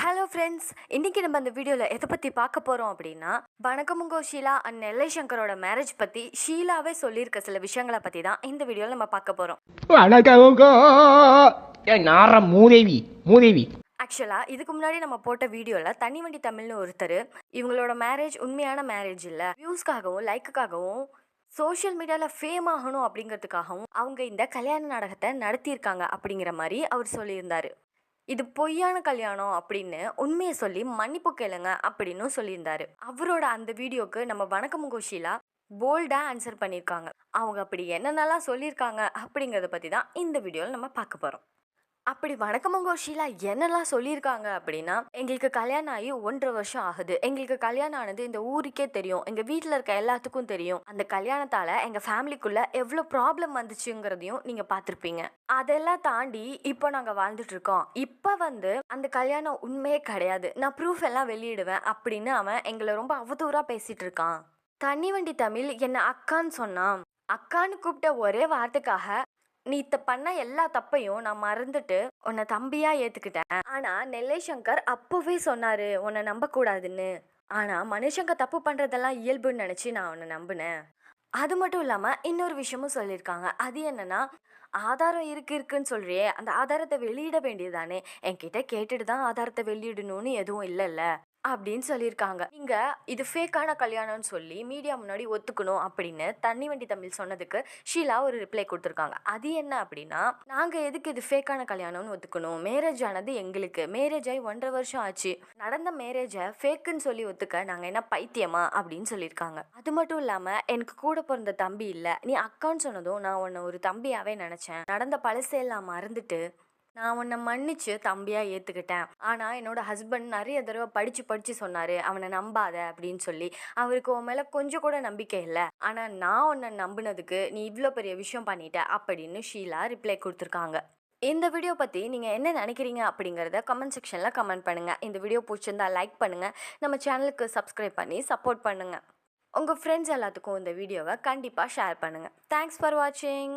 Hello friends இன்னைக்கு நம்ம அந்த வீடியோவில் எதை பற்றி பார்க்க போகிறோம் அப்படின்னா வணக்கமுங்கோ ஷீலா அண்ட் நெல்லை சங்கரோட மேரேஜ் பற்றி ஷீலாவே சொல்லியிருக்க சில விஷயங்களை பற்றி தான் இந்த வீடியோவில் நம்ம பார்க்க போகிறோம் வணக்கமுங்க! நார மூதேவி மூதேவி. ஆக்சுவலாக இதுக்கு முன்னாடி நம்ம போட்ட வீடியோவில் தனி வண்டி தமிழ்னு ஒருத்தர் இவங்களோட மேரேஜ் உண்மையான மேரேஜ் இல்லை. வியூஸ்க்காகவும் லைக்குக்காகவும் சோஷியல் மீடியாவில் ஃபேம் ஆகணும் அப்படிங்கிறதுக்காகவும் அவங்க இந்த கல்யாண நாடகத்தை நடத்தியிருக்காங்க அப்படிங்கிற மாதிரி அவர் சொல்லியிருந்தாரு. இது பொய்யான கல்யாணம் அப்படின்னு உண்மையை சொல்லி மன்னிப்பு கேளுங்க அப்படின்னு சொல்லியிருந்தாரு. அவரோட அந்த வீடியோக்கு நம்ம வணக்கம் கோஷிலா போல்டாக ஆன்சர் பண்ணியிருக்காங்க. அவங்க அப்படி என்னென்னலாம் சொல்லியிருக்காங்க அப்படிங்கிறத பற்றி தான் இந்த வீடியோவில் நம்ம பார்க்க போகிறோம் அப்படி வணக்கமங்கோ ஷீலா என்னெல்லாம் சொல்லியிருக்காங்க அப்படின்னா எங்களுக்கு கல்யாணம் ஆகி ஒன்றரை வருஷம் ஆகுது. எங்களுக்கு கல்யாணம் ஆனது இந்த ஊருக்கே தெரியும். எங்கள் வீட்டில் இருக்க எல்லாத்துக்கும் தெரியும். அந்த கல்யாணத்தால் எங்கள் ஃபேமிலிக்குள்ளே எவ்வளோ ப்ராப்ளம் வந்துச்சுங்கிறதையும் நீங்கள் பார்த்துருப்பீங்க. அதெல்லாம் தாண்டி இப்போ நாங்கள் வாழ்ந்துட்டுருக்கோம். இப்போ வந்து அந்த கல்யாணம் உண்மையே கிடையாது. நான் ப்ரூஃப் எல்லாம் வெளியிடுவேன் அப்படின்னு அவன் எங்களை ரொம்ப அவதூறாக பேசிகிட்டு இருக்கான் தண்ணி வண்டி தமிழ் என்னை அக்கான்னு சொன்னான். அக்கான்னு கூப்பிட்ட ஒரே வார்த்தைக்காக நீ இத்த பண்ண எல்லா தப்பையும் நான் மறந்துட்டு உன்னை தம்பியா ஏத்துக்கிட்டேன். ஆனா நெல்லை சங்கர் அப்பவே சொன்னாரு உன்னை நம்ப கூடாதுன்னு ஆனா மனுஷங்க தப்பு பண்றதெல்லாம் இயல்புன்னு நினைச்சு நான் உன்னை நம்பினேன். அது மட்டும் இல்லாம இன்னொரு விஷயமும் சொல்லியிருக்காங்க. அது என்னன்னா ஆதாரம் இருக்கு இருக்குன்னு சொல்றியே அந்த ஆதாரத்தை வெளியிட வேண்டியதானே என்கிட்ட கேட்டுட்டு தான் ஆதாரத்தை வெளியிடணும்னு எதுவும் இல்லைல்ல. அப்படின்னு சொல்லியிருக்காங்க. நீங்க இது ஃபேக்கான கல்யாணம்னு சொல்லி மீடியா முன்னாடி ஒத்துக்கணும் அப்படின்னு தண்ணி வண்டி தமிழ் சொன்னதுக்கு ஷீலா ஒரு ரிப்ளை கொடுத்துருக்காங்க. அது என்ன அப்படின்னா நாங்க எதுக்கு இது ஃபேக்கான கல்யாணம்னு ஒத்துக்கணும்? மேரேஜ் ஆனது எங்களுக்கு. மேரேஜ் ஆகி ஒன்றரை வருஷம் ஆச்சு. நடந்த மேரேஜை ஃபேக்குன்னு சொல்லி ஒத்துக்க நாங்க என்ன பைத்தியமா அப்படின்னு சொல்லியிருக்காங்க. அது மட்டும் இல்லாம எனக்கு கூட பிறந்த தம்பி இல்ல. நீ அக்கான்னு சொன்னதும் நான் உன்னை ஒரு தம்பியாவே நினைச்சேன். நடந்த பழசையெல்லாம் மறந்துட்டு நான் உன்னை மன்னிச்சு தம்பியாக ஏற்றுக்கிட்டேன் ஆனால் என்னோட ஹஸ்பண்ட் நிறைய தடவை படித்து படித்து சொன்னார் அவனை நம்பாத அப்படின்னு சொல்லி. அவருக்கு உன் மேலே கொஞ்சம் கூட நம்பிக்கை இல்லை. ஆனால் நான் உன்னை நம்பினதுக்கு நீ இவ்வளோ பெரிய விஷயம் பண்ணிட்ட அப்படின்னு ஷீலா ரிப்ளை கொடுத்துருக்காங்க. இந்த வீடியோ பற்றி நீங்கள் என்ன நினைக்கிறீங்க அப்படிங்கிறத கமெண்ட் செக்ஷனில் கமெண்ட் பண்ணுங்கள் இந்த வீடியோ பிடிச்சிருந்தா லைக் பண்ணுங்கள் நம்ம சேனலுக்கு சப்ஸ்கிரைப் பண்ணி சப்போர்ட் பண்ணுங்கள் உங்கள் ஃப்ரெண்ட்ஸ் எல்லாத்துக்கும் இந்த வீடியோவை கண்டிப்பாக ஷேர் பண்ணுங்கள் தேங்க்ஸ் ஃபார் வாட்சிங்